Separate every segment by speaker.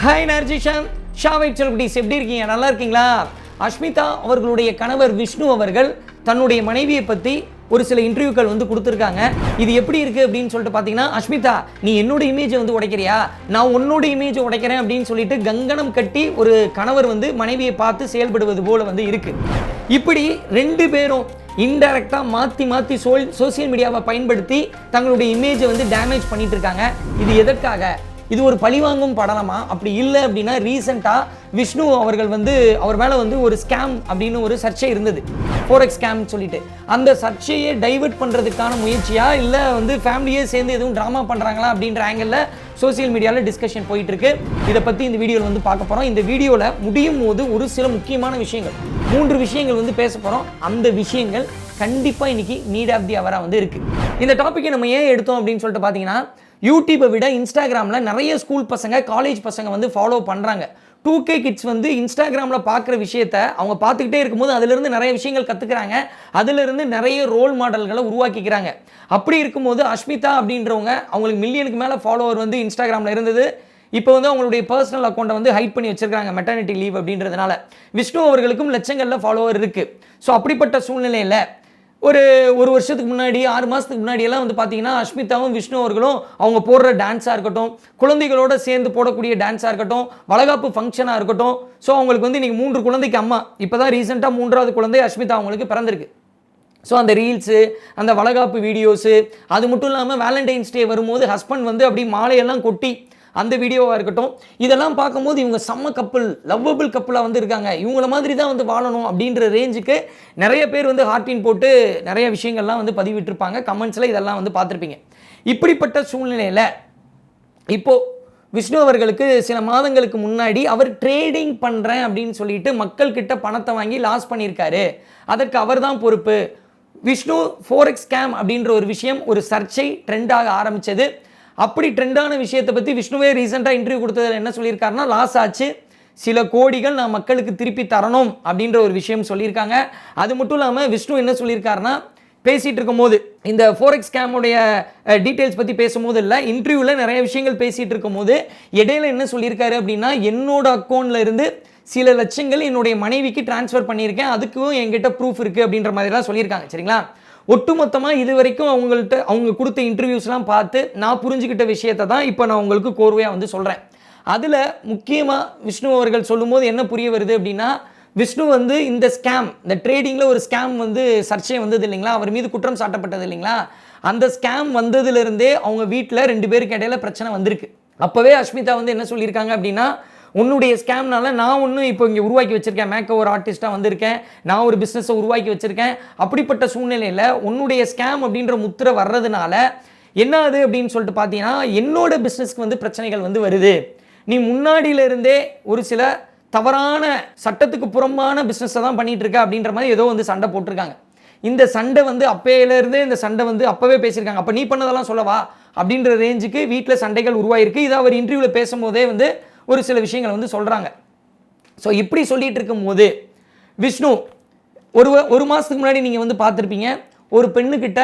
Speaker 1: Hi நர்ஜிஷன் ஷாவை செல்குடிஸ் எப்படி இருக்கீங்க? நல்லா இருக்கீங்களா? அஷ்மிதா அவர்களுடைய கணவர் விஷ்ணு அவர்கள் தன்னுடைய மனைவியை பற்றி ஒரு சில இன்டர்வியூக்கள் வந்து கொடுத்துருக்காங்க. இது எப்படி இருக்குது அப்படின்னு சொல்லிட்டு பார்த்தீங்கன்னா அஷ்மிதா நீ என்னோட இமேஜை வந்து உடைக்கிறியா? நான் உன்னோட இமேஜை உடைக்கிறேன் அப்படின்னு சொல்லிட்டு கங்கணம் கட்டி ஒரு கணவர் வந்து மனைவியை பார்த்து செயல்படுவது போல் வந்து இருக்குது இப்படி ரெண்டு பேரும் இன்டெரக்டாக மாற்றி மாற்றி சோல் சோசியல் மீடியாவை பயன்படுத்தி தங்களுடைய இமேஜை வந்து டேமேஜ் பண்ணிட்டு இருக்காங்க. இது எதற்காக? இது ஒரு பழிவாங்கும் படலமா? அப்படி இல்லை அப்படின்னா ரீசெண்டாக விஷ்ணு அவர்கள் வந்து அவர் மேலே வந்து ஒரு ஸ்கேம் அப்படின்னு ஒரு சர்ச்சை இருந்தது. ஃபோரெக்ஸ் ஸ்கேம் சொல்லிட்டு. அந்த சர்ச்சையை டைவர்ட் பண்ணுறதுக்கான முயற்சியா இல்லை வந்து ஃபேமிலியே சேர்ந்து எதுவும் ட்ராமா பண்ணுறாங்களா அப்படின்ற ஆங்கிளில் சோசியல் மீடியாவில் டிஸ்கஷன் போயிட்டு இருக்கு இதை பற்றி இந்த வீடியோவில் வந்து பார்க்க போகிறோம் இந்த வீடியோவில் முடியும் போது ஒரு சில முக்கியமான விஷயங்கள். மூன்று விஷயங்கள் வந்து பேச போகிறோம் அந்த விஷயங்கள் கண்டிப்பாக இன்னைக்கு நீட் ஆஃப் தி அவராக வந்து இருக்குது இந்த டாப்பிக்கை நம்ம ஏன் எடுத்தோம் அப்படின்னு சொல்லிட்டு பார்த்தீங்கன்னா யூடியூப்பை விட இன்ஸ்டாகிராமில் நிறைய ஸ்கூல் பசங்க காலேஜ் பசங்க வந்து ஃபாலோ பண்ணுறாங்க டூ கே கிட்ஸ் வந்து இன்ஸ்டாகிராமில் பார்க்குற விஷயத்த அவங்க பார்த்துக்கிட்டே இருக்கும்போது அதிலிருந்து நிறைய விஷயங்கள் கற்றுக்குறாங்க அதிலிருந்து நிறைய ரோல் மாடல்களை உருவாக்கிக்கிறாங்க. அப்படி இருக்கும்போது அஷ்மிதா அப்படின்றவங்க அவங்களுக்கு மில்லியனுக்கு மேலே ஃபாலோவர் வந்து இன்ஸ்டாகிராமில் இருந்தது. இப்போ வந்து அவங்களுடைய பர்சனல் அக்கௌண்ட்டை வந்து ஹைட் பண்ணி வச்சிருக்காங்க மெட்டர்னிட்டி லீவ் அப்படின்றதுனால. விஷ்ணு அவர்களுக்கும் லட்சங்களில் ஃபாலோவர் இருக்குது ஸோ அப்படிப்பட்ட சூழ்நிலையில் ஒரு ஒரு வருஷத்துக்கு முன்னாடி ஆறு மாதத்துக்கு முன்னாடியெல்லாம் வந்து பார்த்தீங்கன்னா அஷ்மிதாவும் விஷ்ணு அவர்களும் அவங்க போடுற டான்ஸாக இருக்கட்டும் குழந்தைகளோட சேர்ந்து போடக்கூடிய டான்ஸாக இருக்கட்டும் வளகாப்பு ஃபங்க்ஷனாக இருக்கட்டும். ஸோ அவங்களுக்கு வந்து இன்றைக்கி மூன்று குழந்தைக்கு அம்மா. இப்போ தான் ரீசெண்டாக மூன்றாவது குழந்தை அஷ்மிதா அவங்களுக்கு பிறந்திருக்கு. ஸோ அந்த ரீல்ஸு அந்த வளகாப்பு வீடியோஸு அது மட்டும் இல்லாமல் வேலண்டைன்ஸ் டே வரும்போது ஹஸ்பண்ட் வந்து அப்படி மாலையெல்லாம் கொட்டி அந்த வீடியோவாக இருக்கட்டும் இதெல்லாம் பார்க்கும்போது இவங்க செம்ம கப்பல் லவ்வபிள் கப்பலாக வந்து இருக்காங்க. இவங்கள மாதிரி தான் வந்து வாழணும் அப்படின்ற ரேஞ்சுக்கு நிறைய பேர் வந்து ஹார்டின் போட்டு நிறைய விஷயங்கள்லாம் வந்து பதிவிட்டிருப்பாங்க. கமெண்ட்ஸில் இதெல்லாம் வந்து பார்த்துருப்பீங்க. இப்படிப்பட்ட சூழ்நிலையில் இப்போது விஷ்ணு அவர்களுக்கு சில மாதங்களுக்கு முன்னாடி அவர் ட்ரேடிங் பண்ணுறேன் அப்படின்னு சொல்லிட்டு மக்கள்கிட்ட பணத்தை வாங்கி லாஸ் பண்ணியிருக்காரு. அதற்கு அவர் தான் பொறுப்பு. விஷ்ணு ஃபோரெக்ஸ் ஸ்கேம் அப்படின்ற ஒரு விஷயம் ஒரு சர்ச்சை ட்ரெண்டாக ஆரம்பித்தது அப்படி ட்ரெண்டான விஷயத்தை பற்றி விஷ்ணுவே ரீசெண்டாக இன்டர்வியூ கொடுத்ததில் என்ன சொல்லியிருக்காருன்னா லாஸ் ஆச்சு. சில கோடிகள் நான் மக்களுக்கு திருப்பி தரணும் அப்படின்ற ஒரு விஷயம் சொல்லியிருக்காங்க. அது மட்டும் இல்லாமல் விஷ்ணு என்ன சொல்லியிருக்காருன்னா பேசிகிட்டு இருக்கும்போது இந்த ஃபோரெக்ஸ் ஸ்கேமுடைய டீட்டெயில்ஸ் பற்றி பேசும்போது இல்லை இன்டர்வியூவில் நிறைய விஷயங்கள் பேசிகிட்டு இருக்கும்போது இடையில என்ன சொல்லியிருக்காரு அப்படின்னா என்னோட அக்கௌண்ட்டில் இருந்து சில லட்சங்கள் என்னுடைய மனைவிக்கு ட்ரான்ஸ்ஃபர் பண்ணியிருக்கேன். அதுக்கும் என்கிட்ட ப்ரூஃப் இருக்குது அப்படின்ற மாதிரிலாம் சொல்லியிருக்காங்க. சரிங்களா? ஒட்டுமொத்தமாக இது வரைக்கும் அவங்கள்ட்ட அவங்க கொடுத்த இன்டர்வியூஸ்லாம் பார்த்து நான் புரிஞ்சுக்கிட்ட விஷயத்தை தான் இப்போ நான் உங்களுக்கு கோர்வையாக வந்து சொல்கிறேன் அதில் முக்கியமாக விஷ்ணு அவர்கள் சொல்லும்போது என்ன புரிய வருது அப்படின்னா விஷ்ணு வந்து இந்த ஸ்கேம் இந்த ட்ரேடிங்கில் ஒரு ஸ்கேம் வந்து சர்ச்சை வந்தது இல்லைங்களா? அவர் மீது குற்றம் சாட்டப்பட்டது இல்லைங்களா? அந்த ஸ்கேம் வந்ததுலேருந்தே அவங்க வீட்டில் ரெண்டு பேருக்கு இடையில பிரச்சனை வந்திருக்கு. அப்போவே அஷ்மிதா வந்து என்ன சொல்லியிருக்காங்க அப்படின்னா உன்னுடைய ஸ்கேம்னால நான் ஒன்றும் இப்போ இங்கே உருவாக்கி வச்சிருக்கேன். மேக்க ஒரு ஆர்டிஸ்ட்டாக வந்திருக்கேன். நான் ஒரு பிஸ்னஸை உருவாக்கி வச்சிருக்கேன். அப்படிப்பட்ட சூழ்நிலையில் உன்னுடைய ஸ்கேம் அப்படின்ற முத்திரை வர்றதுனால என்ன அது அப்படின்னு சொல்லிட்டு பார்த்தீங்கன்னா என்னோட பிஸ்னஸ்க்கு வந்து பிரச்சனைகள் வந்து வருது. நீ முன்னாடியில இருந்தே ஒரு சில தவறான சட்டத்துக்கு புறம்பான பிஸ்னஸை தான் பண்ணிட்டு இருக்க அப்படின்ற மாதிரி ஏதோ வந்து சண்டை போட்டிருக்காங்க. இந்த சண்டை வந்து அப்பையிலேருந்தே இந்த சண்டை வந்து அப்போவே பேசியிருக்காங்க. அப்போ நீ பண்ணதெல்லாம் சொல்லவா? அப்படின்ற ரேஞ்சுக்கு வீட்டில் சண்டைகள் உருவாயிருக்கு. இதை அவர் இன்டர்வியூவில் பேசும்போதே வந்து ஒரு சில விஷயங்கள் வந்து சொல்கிறாங்க ஸோ இப்படி சொல்லிட்டு இருக்கும்போது விஷ்ணு ஒரு ஒரு மாதத்துக்கு முன்னாடி நீங்கள் வந்து பார்த்துருப்பீங்க ஒரு பெண்ணுக்கிட்ட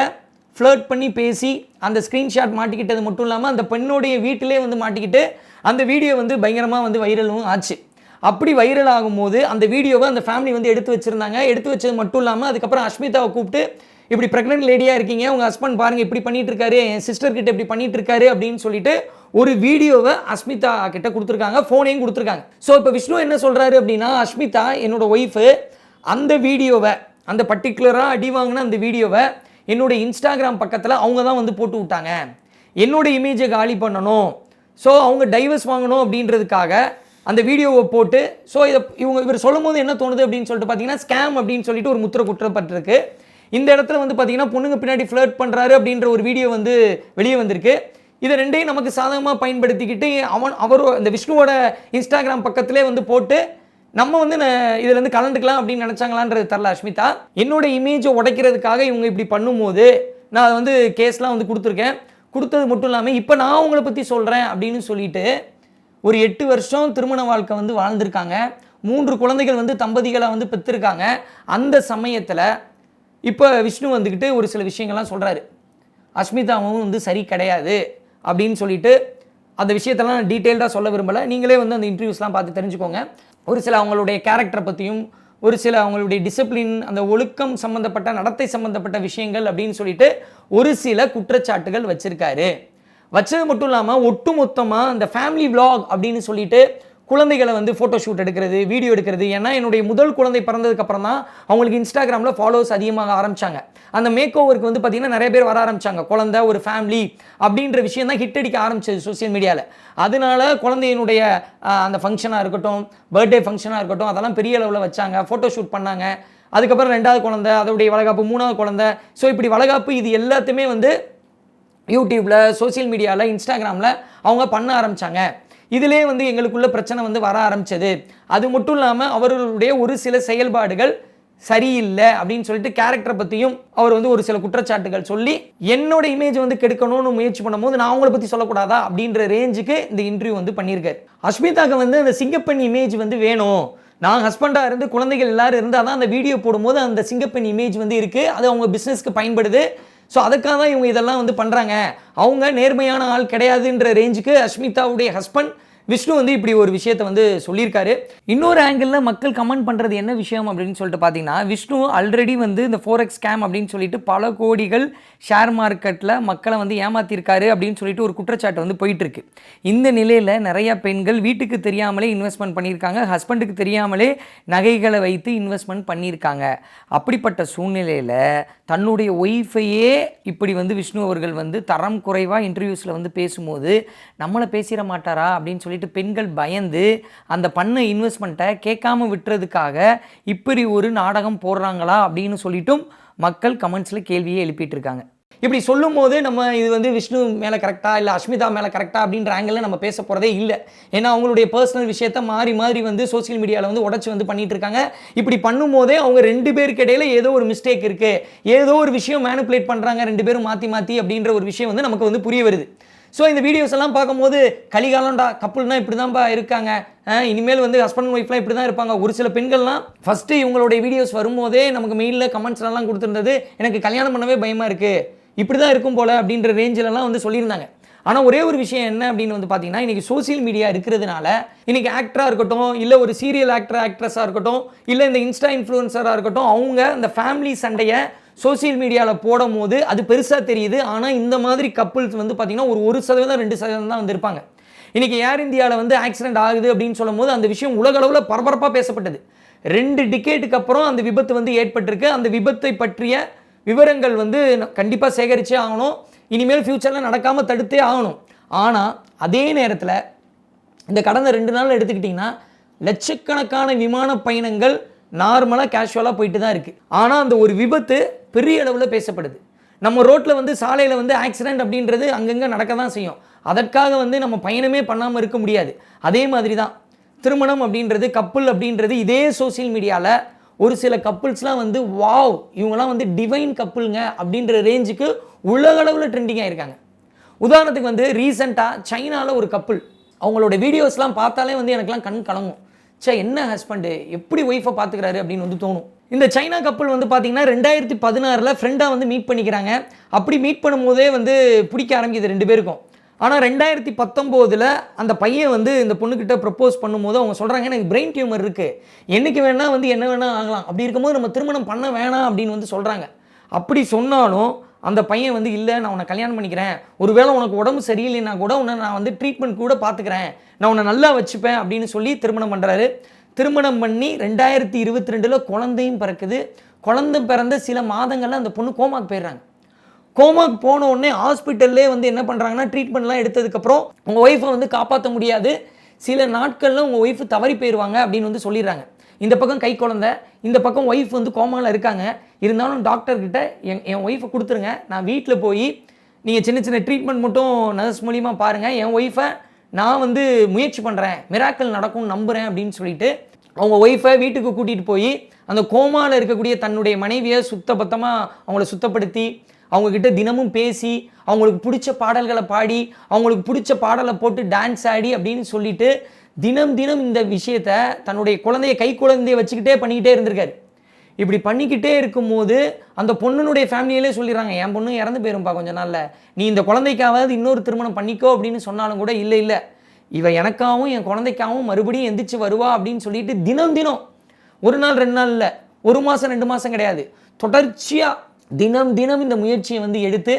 Speaker 1: ஃப்ளர்ட் பண்ணி பேசி அந்த ஸ்க்ரீன்ஷாட் மாட்டிக்கிட்டது மட்டும் இல்லாமல் அந்த பெண்ணுடைய வீட்டிலே வந்து மாட்டிக்கிட்டு அந்த வீடியோ வந்து பயங்கரமாக வந்து வைரலும் ஆச்சு. அப்படி வைரல் ஆகும்போது அந்த வீடியோவை அந்த ஃபேமிலி வந்து எடுத்து வச்சுருந்தாங்க. எடுத்து வச்சது மட்டும் இல்லாமல் அதுக்கப்புறம் அஷ்மிதாவை கூப்பிட்டு இப்படி ப்ரெக்னென்ட் லேடியாக இருக்கீங்க. உங்கள் ஹஸ்பண்ட் பாருங்கள் இப்படி பண்ணிகிட்டு இருக்காரு. என் சிஸ்டர்கிட்ட இப்படி பண்ணிட்டு இருக்காரு. அப்படின்னு சொல்லிட்டு ஒரு வீடியோவை அஸ்மிதா கிட்ட கொடுத்துருக்காங்க ஃபோனையும் கொடுத்துருக்காங்க. ஸோ இப்போ விஷ்ணு என்ன சொல்கிறாரு அப்படின்னா அஸ்மிதா என்னோட ஒய்ஃபு அந்த வீடியோவை அந்த பர்டிகுலராக அடி வாங்கின அந்த வீடியோவை என்னோட இன்ஸ்டாகிராம் பக்கத்தில் அவங்க தான் வந்து போட்டு விட்டாங்க. என்னோட இமேஜை காலி பண்ணணும். ஸோ அவங்க டைவர்ஸ் வாங்கணும் அப்படின்றதுக்காக அந்த வீடியோவை போட்டு ஸோ இதை இவங்க இவர் சொல்லும் போது என்ன தோணுது அப்படின்னு சொல்லிட்டு பார்த்தீங்கன்னா ஸ்கேம் அப்படின்னு சொல்லிட்டு ஒரு முத்திரை குற்றப்பட்டிருக்கு. இந்த இடத்துல வந்து பார்த்தீங்கன்னா பொண்ணுங்க பின்னாடி ஃப்ளர்ட் பண்ணுறாரு அப்படின்ற ஒரு வீடியோ வந்து வெளியே வந்திருக்கு. இதை ரெண்டையும் நமக்கு சாதகமாக பயன்படுத்திக்கிட்டு அவன் அவர் இந்த விஷ்ணுவோட இன்ஸ்டாகிராம் பக்கத்திலே வந்து போட்டு நம்ம வந்து ந- இதுல இருந்து கலந்துக்கலாம் அப்படின்னு நினச்சாங்களான்றது தரல அஷ்மிதா என்னோட இமேஜை உடைக்கிறதுக்காக இவங்க இப்படி பண்ணும்போது நான் அதை வந்து கேஸ்லாம் வந்து கொடுத்துருக்கேன். கொடுத்தது மட்டும் இல்லாமல் இப்போ நான் உங்களை பற்றி சொல்கிறேன் அப்படின்னு சொல்லிட்டு ஒரு எட்டு வருஷம் திருமண வாழ்க்கை வந்து வாழ்ந்திருக்காங்க. மூன்று குழந்தைகள் வந்து தம்பதிகளாக வந்து பெற்றிருக்காங்க. அந்த சமயத்தில் இப்போ விஷ்ணு வந்துக்கிட்டு ஒரு சில விஷயங்கள்லாம் சொல்கிறாரு அஸ்மிதாவும் வந்து சரி கிடையாது. அப்படின்னு சொல்லிட்டு அந்த விஷயத்தெல்லாம் நான் டீட்டெயில்டாக சொல்ல விரும்பலை. நீங்களே வந்து அந்த இன்டர்வியூஸ்லாம் பார்த்து தெரிஞ்சுக்கோங்க. ஒரு சில அவங்களுடைய கேரக்டரை பற்றியும் ஒரு சில அவங்களுடைய டிசிப்ளின் அந்த ஒழுக்கம் சம்மந்தப்பட்ட நடத்தை சம்மந்தப்பட்ட விஷயங்கள் அப்படின்னு சொல்லிட்டு ஒரு சில குற்றச்சாட்டுகள் வச்சுருக்காரு. வச்சது மட்டும் இல்லாமல் ஒட்டுமொத்தமாக அந்த ஃபேமிலி vlog அப்படின்னு சொல்லிட்டு குழந்தைகளை வந்து ஃபோட்டோ ஷூட் எடுக்கிறது வீடியோ எடுக்கிறது. ஏன்னா என்னுடைய முதல் குழந்தை பிறந்ததுக்கப்புறம் தான் அவங்களுக்கு இன்ஸ்டாகிராமில் ஃபாலோவர்ஸ் அதிகமாக ஆரம்பிச்சாங்க. அந்த மேக் ஓவருக்கு வந்து பார்த்தீங்கன்னா நிறைய பேர் வர ஆரம்பித்தாங்க குழந்தை ஒரு ஃபேமிலி அப்படின்ற விஷயம் தான் ஹிட் அடிக்க ஆரம்பிச்சது சோஷியல் மீடியாவில் அதனால குழந்தையினுடைய அந்த ஃபங்க்ஷனாக இருக்கட்டும் பர்த்டே ஃபங்க்ஷனாக இருக்கட்டும் அதெல்லாம் பெரிய அளவில் வச்சாங்க. ஃபோட்டோ ஷூட் பண்ணாங்க. அதுக்கப்புறம் ரெண்டாவது குழந்தை அதோடைய வளகாப்பு மூணாவது குழந்தை. ஸோ இப்படி வளகாப்பு இது எல்லாத்தையுமே வந்து யூடியூப்பில் சோஷியல் மீடியாவில் இன்ஸ்டாகிராமில் அவங்க பண்ண ஆரம்பிச்சாங்க. இதிலே வந்து எங்களுக்குள்ள பிரச்சனை வந்து வர ஆரம்பிச்சது. அது மட்டும் இல்லாமல் அவர்களுடைய ஒரு சில செயல்பாடுகள் சரியில்லை அப்படின்னு சொல்லிட்டு கேரக்டரை பற்றியும் அவர் வந்து ஒரு சில குற்றச்சாட்டுகள் சொல்லி என்னோட இமேஜ் வந்து கெடுக்கணும்னு முயற்சி பண்ணும்போது நான் அவங்கள பற்றி சொல்லக்கூடாதா அப்படின்ற ரேஞ்சுக்கு இந்த இன்டர்வியூ வந்து பண்ணியிருக்காரு. அஸ்மிதாக்கு வந்து அந்த சிங்கப்பெண் இமேஜ் வந்து வேணும். நான் ஹஸ்பண்டாக இருந்து குழந்தைகள் எல்லாரும் இருந்தால் தான் அந்த வீடியோ போடும்போது அந்த சிங்கப்பெண் இமேஜ் வந்து இருக்குது அது அவங்க பிஸ்னஸ்க்கு பயன்படுது. ஸோ அதுக்காக தான் இவங்க இதெல்லாம் வந்து பண்ணுறாங்க அவங்க நேர்மையான ஆள் கிடையாதுன்ற ரேஞ்சுக்கு அஸ்மிதாவுடைய ஹஸ்பண்ட் விஷ்ணு வந்து இப்படி ஒரு விஷயத்தை வந்து சொல்லியிருக்காரு. இன்னொரு ஆங்கிளில் மக்கள் கமெண்ட் பண்ணுறது என்ன விஷயம் அப்படின்னு சொல்லிட்டு பார்த்தீங்கன்னா விஷ்ணு ஆல்ரெடி வந்து இந்த ஃபோர் எக்ஸ் ஸ்கேம் அப்படின்னு சொல்லிட்டு பல கோடிகள் ஷேர் மார்க்கெட்டில் மக்களை வந்து ஏமாத்திருக்காரு அப்படின்னு சொல்லிட்டு ஒரு குற்றச்சாட்டு வந்து போயிட்டுருக்கு. இந்த நிலையில் நிறைய பெண்கள் வீட்டுக்கு தெரியாமலே இன்வெஸ்ட்மெண்ட் பண்ணியிருக்காங்க. ஹஸ்பண்டுக்கு தெரியாமலே நகைகளை வைத்து இன்வெஸ்ட்மெண்ட் பண்ணியிருக்காங்க. அப்படிப்பட்ட சூழ்நிலையில் தன்னுடைய ஒய்ஃபையே இப்படி வந்து விஷ்ணு அவர்கள் வந்து தரம் குறைவாக இன்டர்வியூஸில் வந்து பேசும்போது நம்மளை பேசிட மாட்டாரா அப்படின்னு சொல்லிட்டு பெண்கள் பயந்து அந்த பண்ண இன்வெஸ்ட்மெண்ட்டை கேட்காம விட்டுறதுக்காக இப்படி ஒரு நாடகம் போடுறாங்களா அப்படின்னு சொல்லிட்டும் மக்கள் கமெண்ட்ஸில் கேள்வியே எழுப்பிட்டு இருக்காங்க இப்படி சொல்லும் போது நம்ம இது வந்து விஷ்ணு மேலே கரெக்டாக இல்லை அஸ்மிதா மேலே கரெக்டாக அப்படின்ற ஆங்கிளில் நம்ம பேச போகிறதே இல்லை. ஏன்னா அவங்களுடைய பர்சனல் விஷயத்த மாறி மாறி வந்து சோஷியல் மீடியாவில் வந்து உடச்சி வந்து பண்ணிட்டு இருக்காங்க. இப்படி பண்ணும்போதே அவங்க ரெண்டு பேருக்கு இடையில ஏதோ ஒரு மிஸ்டேக் இருக்குது ஏதோ ஒரு விஷயம் மேனுப்புலேட் பண்ணுறாங்க ரெண்டு பேரும் மாற்றி மாற்றி அப்படின்ற ஒரு விஷயம் வந்து நமக்கு வந்து புரிய வருது. ஸோ இந்த வீடியோஸ் எல்லாம் பார்க்கும்போது கலிகாலம்டா கப்புள்னா இப்படி தான்ப்பா இருக்காங்க இனிமேல் வந்து ஹஸ்பண்ட் ஒய்ஃப்லாம் இப்படி தான் இருப்பாங்க. ஒரு சில பெண்கள்லாம் ஃபஸ்ட்டு இவங்களுடைய வீடியோஸ் வரும்போதே நமக்கு மெயிலில் கமெண்ட்ஸ்லாம் கொடுத்துருந்தது எனக்கு கல்யாணம் பண்ணவே பயமாக இருக்குது இப்படி தான் இருக்கும் போல அப்படின்ற ரேஞ்சிலலாம் வந்து சொல்லியிருந்தாங்க. ஆனால் ஒரே ஒரு விஷயம் என்ன அப்படின்னு வந்து பார்த்தீங்கன்னா இன்றைக்கி சோசியல் மீடியா இருக்கிறதுனால இன்றைக்கி ஆக்டராக இருக்கட்டும் இல்லை ஒரு சீரியல் ஆக்டர் ஆக்ட்ரஸாக இருக்கட்டும் இல்லை இந்த இன்ஸ்டா இன்ஃப்ளூயன்சராக இருக்கட்டும் அவங்க அந்த ஃபேமிலி சண்டையை சோஷியல் மீடியாவில் போடும் போது அது பெருசாக தெரியுது. ஆனால் இந்த மாதிரி கப்புள்ஸ் வந்து பார்த்திங்கன்னா ஒரு ஒரு சதவீதம் ரெண்டு சதவீதம் தான் வந்திருப்பாங்க. இன்றைக்கி ஏர் இந்தியாவில் வந்து ஆக்சிடென்ட் ஆகுது அப்படின்னு சொல்லும் போது அந்த விஷயம் உலகளவில் பரபரப்பாக பேசப்பட்டது. ரெண்டு டிக்கெட்டுக்கு அப்புறம் அந்த விபத்து வந்து ஏற்பட்டிருக்கு. அந்த விபத்தை பற்றிய விவரங்கள் வந்து கண்டிப்பாக சேகரித்தே ஆகணும். இனிமேல் ஃப்யூச்சரில் நடக்காமல் தடுத்தே ஆகணும். ஆனால் அதே நேரத்தில் இந்த கடந்த ரெண்டு நாள் எடுத்துக்கிட்டிங்கன்னா லட்சக்கணக்கான விமான பயணங்கள் நார்மலாக கேஷுவலாக போயிட்டு தான் இருக்குது ஆனால் அந்த ஒரு விபத்து பெரிய அளவில் பேசப்படுது. நம்ம ரோட்டில் வந்து சாலையில் வந்து ஆக்சிடெண்ட் அப்படின்றது அங்கங்கே நடக்க தான் செய்யும். அதற்காக வந்து நம்ம பயணமே பண்ணாமல் இருக்க முடியாது. அதே மாதிரி தான் திருமணம் அப்படின்றது கப்புள் அப்படின்றது இதே சோஷியல் மீடியாவில் ஒரு சில கப்புள்ஸ்லாம் வந்து வாவ் இவங்கெல்லாம் வந்து டிவைன் கப்புளுங்க அப்படின்ற ரேஞ்சுக்கு உலகளவில் ட்ரெண்டிங் ஆகிருக்காங்க உதாரணத்துக்கு வந்து ரீசெண்டாக சைனாவில் ஒரு கப்புள் அவங்களோட வீடியோஸ்லாம் பார்த்தாலே வந்து எனக்குலாம் கண் கலங்கும். ச்சே என்ன ஹஸ்பண்டு எப்படி ஒய்ஃபை பார்த்துக்கிறாரு அப்படின்னு வந்து தோணும். இந்த சைனா கப்பல் வந்து பார்த்தீங்கன்னா ரெண்டாயிரத்தி பதினாறில் ஃப்ரெண்டாக வந்து மீட் பண்ணிக்கிறாங்க. அப்படி மீட் பண்ணும்போதே வந்து பிடிக்க ஆரம்பிக்குது ரெண்டு பேருக்கும். ஆனால் ரெண்டாயிரத்தி பத்தொம்போதில் அந்த பையன் வந்து இந்த பொண்ணுக்கிட்ட ப்ரப்போஸ் பண்ணும்போது அவங்க சொல்கிறாங்க எனக்கு பிரெயின் டியூமர் இருக்குது என்னைக்கு வேணால் வந்து என்ன வேணால் ஆகலாம். அப்படி இருக்கும்போது நம்ம திருமணம் பண்ண வேணாம் அப்படின்னு வந்து சொல்கிறாங்க அப்படி சொன்னாலும் அந்த பையன் வந்து இல்லை நான் உன்னை கல்யாணம் பண்ணிக்கிறேன். ஒருவேளை உனக்கு உடம்பு சரியில்லைன்னா கூட உன்னை நான் வந்து ட்ரீட்மெண்ட் கூட பார்த்துக்கிறேன் நான் உன்னை நல்லா வச்சுப்பேன் அப்படின்னு சொல்லி திருமணம் பண்ணுறாரு திருமணம் பண்ணி ரெண்டாயிரத்தி இருபத்தி ரெண்டில் குழந்தையும் பிறக்குது. குழந்தை பிறந்த சில மாதங்களில் அந்த பொண்ணு கோமாக்கு போயிடுறாங்க. கோமாக்கு போன உடனே ஹாஸ்பிட்டல்லே வந்து என்ன பண்ணுறாங்கன்னா ட்ரீட்மெண்ட்லாம் எடுத்ததுக்கப்புறம் உங்கள் ஒய்ஃபை வந்து காப்பாற்ற முடியாது. சில நாட்களில் உங்கள் ஒய்ஃபு தவறி போயிடுவாங்க அப்படின்னு வந்து சொல்லிடுறாங்க. இந்த பக்கம் கை குழந்தை இந்த பக்கம் ஒய்ஃப் வந்து கோமாவில் இருக்காங்க. இருந்தாலும் டாக்டர்கிட்ட என் என் ஒய்ஃபை கொடுத்துருங்க. நான் வீட்டில் போய் நீங்கள் சின்ன சின்ன ட்ரீட்மெண்ட் மட்டும் நர்ஸ் மூலியமாக பாருங்கள் என் ஒய்ஃபை நான் வந்து முயற்சி பண்ணுறேன் மிராக்கள் நடக்கும்னு நம்புகிறேன் அப்படின்னு சொல்லிட்டு அவங்க ஒய்ஃபை வீட்டுக்கு கூட்டிகிட்டு போய் அந்த கோமாவில் இருக்கக்கூடிய தன்னுடைய மனைவியை சுத்தபத்தமாக அவங்கள சுத்தப்படுத்தி அவங்கக்கிட்ட தினமும் பேசி அவங்களுக்கு பிடிச்ச பாடல்களை பாடி அவங்களுக்கு பிடிச்ச பாடலை போட்டு டான்ஸ் ஆடி அப்படின்னு சொல்லிட்டு தினம் தினம் இந்த விஷயத்த தன்னுடைய குழந்தைய கை குழந்தைய வச்சுக்கிட்டே பண்ணிக்கிட்டே இருந்திருக்காரு. இப்படி பண்ணிக்கிட்டே இருக்கும்போது அந்த பொண்ணுனுடைய ஃபேமிலியிலே சொல்லிடுறாங்க என் பொண்ணு இறந்து போயிரும்பா கொஞ்ச நாளில். நீ இந்த குழந்தைக்காவது இன்னொரு திருமணம் பண்ணிக்கோ அப்படின்னு சொன்னாலும் கூட இல்லை இல்லை. இவ எனக்காகவும் என் குழந்தைக்காகவும் மறுபடியும் எந்திரிச்சு வருவா அப்படின்னு சொல்லிட்டு தினம் தினம் ஒரு நாள் ரெண்டு நாள் இல்லை ஒரு மாதம் ரெண்டு மாதம் கிடையாது. தொடர்ச்சியாக தினம் தினம் இந்த முயற்சியை வந்து எடுத்து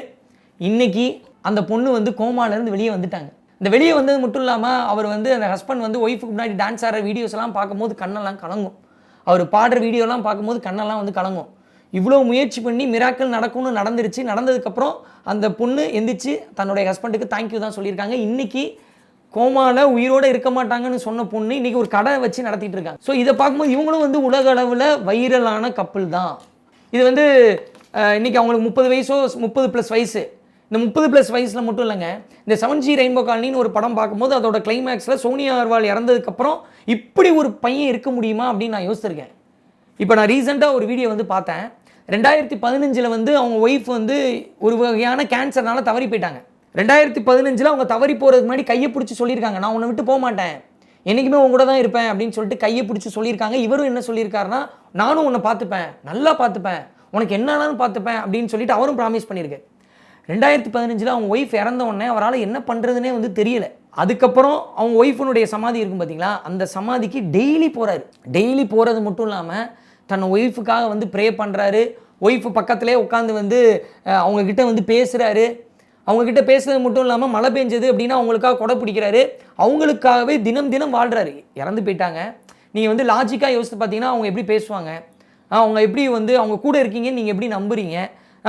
Speaker 1: இன்னைக்கு அந்த பொண்ணு வந்து கோமாலேருந்து வெளியே வந்துட்டாங்க. இந்த வெளியே வந்தது மட்டும் இல்லாமல் அவர் வந்து அந்த ஹஸ்பண்ட் வந்து ஒய்ஃபுக்கு முன்னாடி டான்ஸ் ஆடுற வீடியோஸ்லாம் பார்க்கும்போது கண்ணெல்லாம் கலங்கும். அவர் பாடுற வீடியோலாம் பார்க்கும்போது கண்ணெல்லாம் வந்து கலங்கும். இவ்வளோ முயற்சி பண்ணி மிராக்கள் நடக்கும்னு நடந்துருச்சு. நடந்ததுக்கப்புறம் அந்த பொண்ணு எந்திரிச்சு தன்னுடைய ஹஸ்பண்டுக்கு தேங்க்யூ தான் சொல்லியிருக்காங்க. இன்னைக்கு கோமால உயிரோட இருக்க மாட்டாங்கன்னு சொன்ன பொண்ணு இன்னைக்கு ஒரு கடை வச்சு நடத்திட்டு இருக்காங்க. ஸோ இதை பார்க்கும்போது இவங்களும் வந்து உலக அளவில் வைரலான கப்பல் தான். இது வந்து இன்னைக்கு அவங்களுக்கு முப்பது வயசோ முப்பது ப்ளஸ் வயசு. இந்த முப்பது ப்ளஸ் வயசில் மட்டும் இல்லைங்க. இந்த செவன் ஜி ரெயின்போ காலனின்னு ஒரு படம் பார்க்கும்போது அதோட கிளைமேக்ஸில் சோனியா அகர்வால் இறந்ததுக்கப்புறம் இப்படி ஒரு பையன் இருக்க முடியுமா அப்படின்னு நான் யோசிச்சிருக்கேன். இப்போ நான் ரீசெண்டாக ஒரு வீடியோ வந்து பார்த்தேன். ரெண்டாயிரத்தி பதினஞ்சில் வந்து அவங்க ஒய்ஃப் வந்து ஒரு வகையான கேன்சர்னால தவறி போயிட்டாங்க. ரெண்டாயிரத்தி பதினஞ்சில் அவங்க தவறி போகிறதுக்கு முன்னாடி கையை பிடிச்சி சொல்லியிருக்காங்க. நான் உன்னை விட்டு போக மாட்டேன் என்றைக்குமே உங்க கூட தான் இருப்பேன் அப்படின்னு சொல்லிட்டு கையை பிடிச்சி சொல்லியிருக்காங்க. இவரும் என்ன சொல்லியிருக்காருன்னா நானும் உன்னை பார்த்துப்பேன். நல்லா பார்த்துப்பேன். உனக்கு என்னன்னாலும் பார்த்துப்பேன் அப்படின்னு சொல்லிட்டு அவரும் ப்ராமிஸ் பண்ணியிருக்கேன் ரெண்டாயிரத்தி பதினஞ்சில் அவங்க ஒய்ஃப் இறந்த உடனே அவரால் என்ன பண்ணுறதுனே வந்து தெரியலை. அதுக்கப்புறம் அவங்க ஒய்ஃபினுடைய சமாதி இருக்கும் பார்த்தீங்களா அந்த சமாதிக்கு டெய்லி போகிறாரு டெய்லி போகிறது மட்டும் இல்லாமல் தன் ஒய்ஃபுக்காக வந்து ப்ரே பண்ணுறாரு ஒய்ஃபு பக்கத்திலே உட்காந்து வந்து அவங்கக்கிட்ட அவங்க வந்து பேசுகிறாரு அவங்கக்கிட்ட பேசுறது மட்டும் இல்லாமல் மழை பெஞ்சது அப்படின்னா அவங்களுக்காக கொடை பிடிக்கிறாரு. அவங்களுக்காகவே தினம் தினம் வாழ்கிறாரு இறந்து போயிட்டாங்க. நீங்கள் வந்து லாஜிக்காக யோசித்து பார்த்தீங்கன்னா அவங்க எப்படி பேசுவாங்க? அவங்க எப்படி வந்து அவங்க கூட இருக்கீங்கன்னு நீங்கள் எப்படி நம்புறீங்க?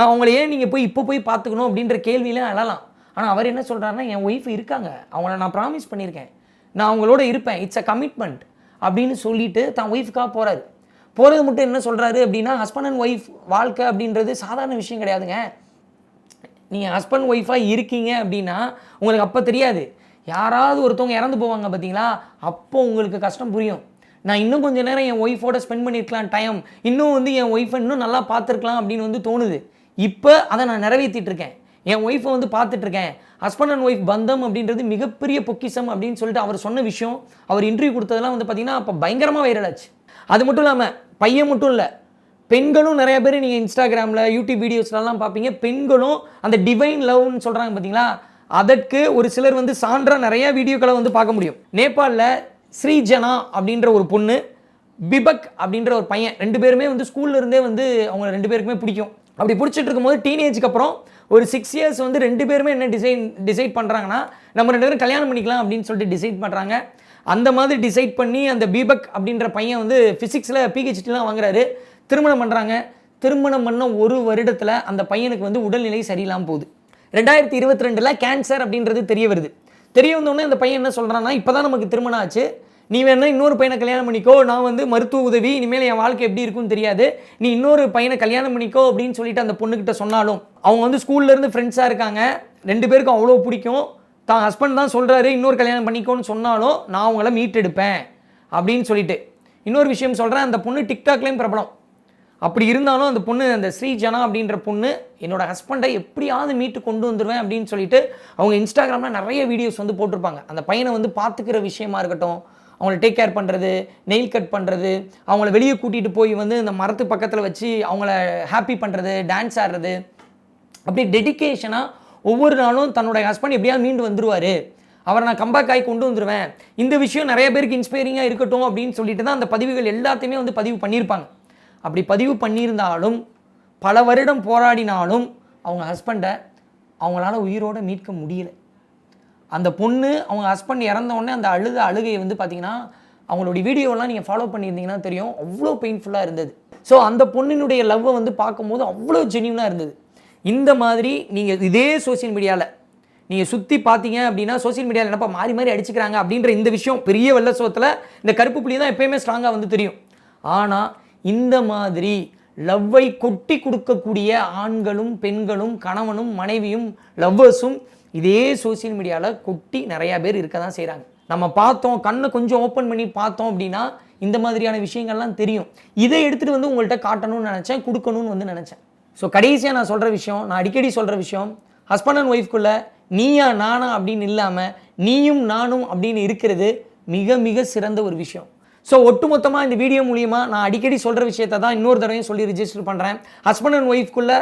Speaker 1: அவங்கள ஏன் நீங்கள் போய் இப்போ போய் பார்த்துக்கணும் அப்படின்ற கேள்வியெல்லாம் எழலாம். ஆனால் அவர் என்ன சொல்கிறாருன்னா என் ஒய்ஃப் இருக்காங்க. அவங்கள நான் ப்ராமிஸ் பண்ணியிருக்கேன் நான் அவங்களோட இருப்பேன். இட்ஸ் அ கமிட்மெண்ட் அப்படின்னு சொல்லிட்டு தான் ஒய்ஃப்காக போகிறாரு போகிறது மட்டும் என்ன சொல்கிறாரு அப்படின்னா ஹஸ்பண்ட் அண்ட் ஒய்ஃப் வாழ்க்கை அப்படின்றது சாதாரண விஷயம் கிடையாதுங்க. நீங்கள் ஹஸ்பண்ட் ஒய்ஃபாக இருக்கீங்க அப்படின்னா உங்களுக்கு அப்போ தெரியாது. யாராவது ஒருத்தவங்க இறந்து போவாங்க பார்த்தீங்களா அப்போ உங்களுக்கு கஷ்டம் புரியும். நான் இன்னும் கொஞ்ச நேரம் என் ஒய்ஃபோட ஸ்பெண்ட் பண்ணியிருக்கலாம் டைம் இன்னும் வந்து என் ஒய்ஃபை இன்னும் நல்லா பார்த்துருக்கலாம் அப்படின்னு வந்து தோணுது. இப்போ அதை நான் நிறைவேற்றிட்டு இருக்கேன் என் ஒய்ஃபை வந்து பார்த்துட்ருக்கேன் ஹஸ்பண்ட் அண்ட் ஒய்ஃப் பந்தம் அப்படின்றது மிகப்பெரிய பொக்கிஷம் அப்படின்னு சொல்லிட்டு அவர் சொன்ன விஷயம் அவர் இன்டர்வியூ கொடுத்ததெல்லாம் வந்து பார்த்தீங்கன்னா அப்போ பயங்கரமாக வைரல் ஆச்சு. அது மட்டும் இல்லாமல் பையன் மட்டும் இல்லை பெண்களும் நிறைய பேர் நீங்கள் இன்ஸ்டாகிராமில் யூடியூப் வீடியோஸ்லலாம் பார்ப்பீங்க பெண்களும் அந்த டிவைன் லவ்னு சொல்கிறாங்க பார்த்தீங்களா அதற்கு ஒரு சிலர் வந்து சான்றாக நிறைய வீடியோக்களை வந்து பார்க்க முடியும். நேபாளில் ஸ்ரீஜனா அப்படின்ற ஒரு பொண்ணு பிபக் அப்படின்ற ஒரு பையன் ரெண்டு பேருமே வந்து ஸ்கூல்ல இருந்தே வந்து அவங்க ரெண்டு பேருக்குமே பிடிக்கும். அப்படி பிடிச்சிட்டு இருக்கும்போது டீனேஜ்க்கு அப்புறம் ஒரு சிக்ஸ் இயர்ஸ் வந்து ரெண்டு பேருமே என்ன டிசைன் டிசைட் பண்ணுறாங்கன்னா நம்ம ரெண்டு பேரும் கல்யாணம் பண்ணிக்கலாம் அப்படின்னு சொல்லிட்டு டிசைட் பண்ணுறாங்க அந்த மாதிரி டிசைட் பண்ணி அந்த பீபக் அப்படின்ற பையன் வந்து ஃபிசிக்ஸில் பிஹெச்டிலாம் வாங்குறாரு. திருமணம் பண்ணுறாங்க திருமணம் பண்ண ஒரு வருடத்தில் அந்த பையனுக்கு வந்து உடல்நிலை சரியில்லாமல் போகுது. ரெண்டாயிரத்தி இருபத்தி ரெண்டில் கேன்சர் அப்படின்றது தெரிய வருது. தெரிய வந்தோடனே அந்த பையன் என்ன சொல்கிறான்னா இப்போ தான் நமக்கு திருமணம் ஆச்சு. நீ வேணா இன்னொரு பையனை கல்யாணம் பண்ணிக்கோ நான் வந்து மருத்துவ உதவி இனிமேல் என் வாழ்க்கை எப்படி இருக்கும்னு தெரியாது. நீ இன்னொரு பையனை கல்யாணம் பண்ணிக்கோ அப்படின்னு சொல்லிட்டு அந்த பொண்ணுக்கிட்ட சொன்னாலும் அவங்க வந்து ஸ்கூல்லேருந்து ஃப்ரெண்ட்ஸாக இருக்காங்க. ரெண்டு பேருக்கும் அவ்வளோ பிடிக்கும். தான் ஹஸ்பண்ட் தான் சொல்கிறாரு இன்னொரு கல்யாணம் பண்ணிக்கோன்னு சொன்னாலும் நான் அவங்கள மீட்டெடுப்பேன் அப்படின்னு சொல்லிட்டு. இன்னொரு விஷயம் சொல்கிறேன் அந்த பொண்ணு டிக்டாக்லேயும் பிரபலம். அப்படி இருந்தாலும் அந்த பொண்ணு அந்த ஸ்ரீஜனா அப்படின்ற பொண்ணு என்னோடய ஹஸ்பண்டை எப்படியாவது மீட்டு கொண்டு வந்துடுவேன் அப்படின்னு சொல்லிட்டு அவங்க இன்ஸ்டாகிராமில் நிறைய வீடியோஸ் வந்து போட்டிருப்பாங்க. அந்த பையனை வந்து பார்த்துக்கிற விஷயமா இருக்கட்டும் அவங்கள டேக் கேர் பண்ணுறது நெயில் கட் பண்ணுறது அவங்கள வெளியே கூட்டிகிட்டு போய் வந்து இந்த மரத்து பக்கத்தில் வச்சு அவங்கள ஹாப்பி பண்ணுறது டான்ஸ் ஆடுறது. அப்படி டெடிகேஷனாக ஒவ்வொரு நாளும் தன்னுடைய ஹஸ்பண்ட் எப்படியாவது மீண்டு வந்துடுவார் அவரை நான் கம்பேக் ஆகி கொண்டு வந்துருவேன். இந்த விஷயம் நிறைய பேருக்கு இன்ஸ்பைரிங்காக இருக்கட்டும் அப்படின்னு சொல்லிட்டு தான் அந்த பதிவுகள் எல்லாத்தையுமே வந்து பதிவு பண்ணியிருப்பாங்க. அப்படி பதிவு பண்ணியிருந்தாலும் பல வருடம் போராடினாலும் அவங்க ஹஸ்பண்டை அவங்களால உயிரோட மீட்க முடியலை. அந்த பொண்ணு அவங்க ஹஸ்பண்ட் இறந்த உடனே அந்த அழுக அழுகையை வந்து பார்த்தீங்கன்னா அவங்களுடைய வீடியோலாம் நீங்கள் ஃபாலோ பண்ணியிருந்தீங்கன்னா தெரியும். அவ்வளோ பெயின்ஃபுல்லாக இருந்தது. ஸோ அந்த பொண்ணினுடைய லவ்வை வந்து பார்க்கும்போது அவ்வளோ ஜென்யூனாக இருந்தது. இந்த மாதிரி நீங்கள் இதே சோஷியல் மீடியாவில் நீங்கள் சுற்றி பார்த்தீங்க அப்படின்னா சோஷியல் மீடியாவில் என்னப்பா மாறி மாறி அடிச்சுக்கிறாங்க அப்படின்ற இந்த விஷயம் பெரிய வெள்ள சோத்தில் இந்த கருப்பு புள்ளி தான் எப்பயுமே ஸ்ட்ராங்காக வந்து தெரியும். ஆனால் இந்த மாதிரி லவ்வை கொட்டி கொடுக்கக்கூடிய ஆண்களும் பெண்களும் கணவனும் மனைவியும் லவ்வர்ஸும் இதே சோஷியல் மீடியாவில் கொட்டி நிறையா பேர் இருக்க தான் செய்கிறாங்க நம்ம பார்த்தோம் கண்ணை கொஞ்சம் ஓப்பன் பண்ணி பார்த்தோம் அப்படின்னா இந்த மாதிரியான விஷயங்கள்லாம் தெரியும். இதை எடுத்துகிட்டு வந்து உங்கள்கிட்ட காட்டணும்னு நினச்சேன் கொடுக்கணும்னு வந்து நினச்சேன். ஸோ கடைசியாக நான் சொல்கிற விஷயம் நான் அடிக்கடி சொல்கிற விஷயம் ஹஸ்பண்ட் அண்ட் ஒய்ஃப்குள்ளே நீயா நானா அப்படின்னு இல்லாமல் நீயும் நானும் அப்படின்னு இருக்கிறது மிக மிக சிறந்த ஒரு விஷயம். ஸோ ஒட்டுமொத்தமாக இந்த வீடியோ மூலியமாக நான் அடிக்கடி சொல்கிற விஷயத்தை தான் இன்னொரு தடவையும் சொல்லி ரிஜிஸ்டர் பண்ணுறேன் ஹஸ்பண்ட் அண்ட் ஒய்ஃப்குள்ள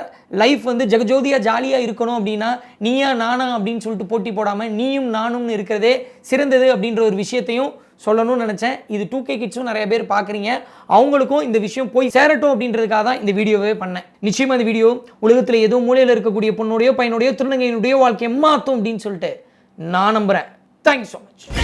Speaker 1: லைஃப் வந்து ஜெகஜோதியாக ஜாலியாக இருக்கணும் அப்படின்னா நீயா நானா அப்படின்னு சொல்லிட்டு போட்டி போடாமல் நீயும் நானும்னு இருக்கிறதே சிறந்தது அப்படின்ற ஒரு விஷயத்தையும் சொல்லணும்னு நினச்சேன். இது டூ கே கிட்ஸும் நிறைய பேர் பார்க்குறீங்க அவங்களுக்கும் இந்த விஷயம் போய் சேரட்டும் அப்படின்றதுக்காக தான் இந்த வீடியோவே பண்ணேன். நிச்சயமாக இந்த வீடியோ உலகத்தில் ஏதோ மூலையில் இருக்கக்கூடிய பொண்ணுடைய பையனுடைய திருநங்கையினுடைய வாழ்க்கையை மாற்றும் அப்படின்னு சொல்லிட்டு நான் நம்புகிறேன் தேங்க்யூ ஸோ மச்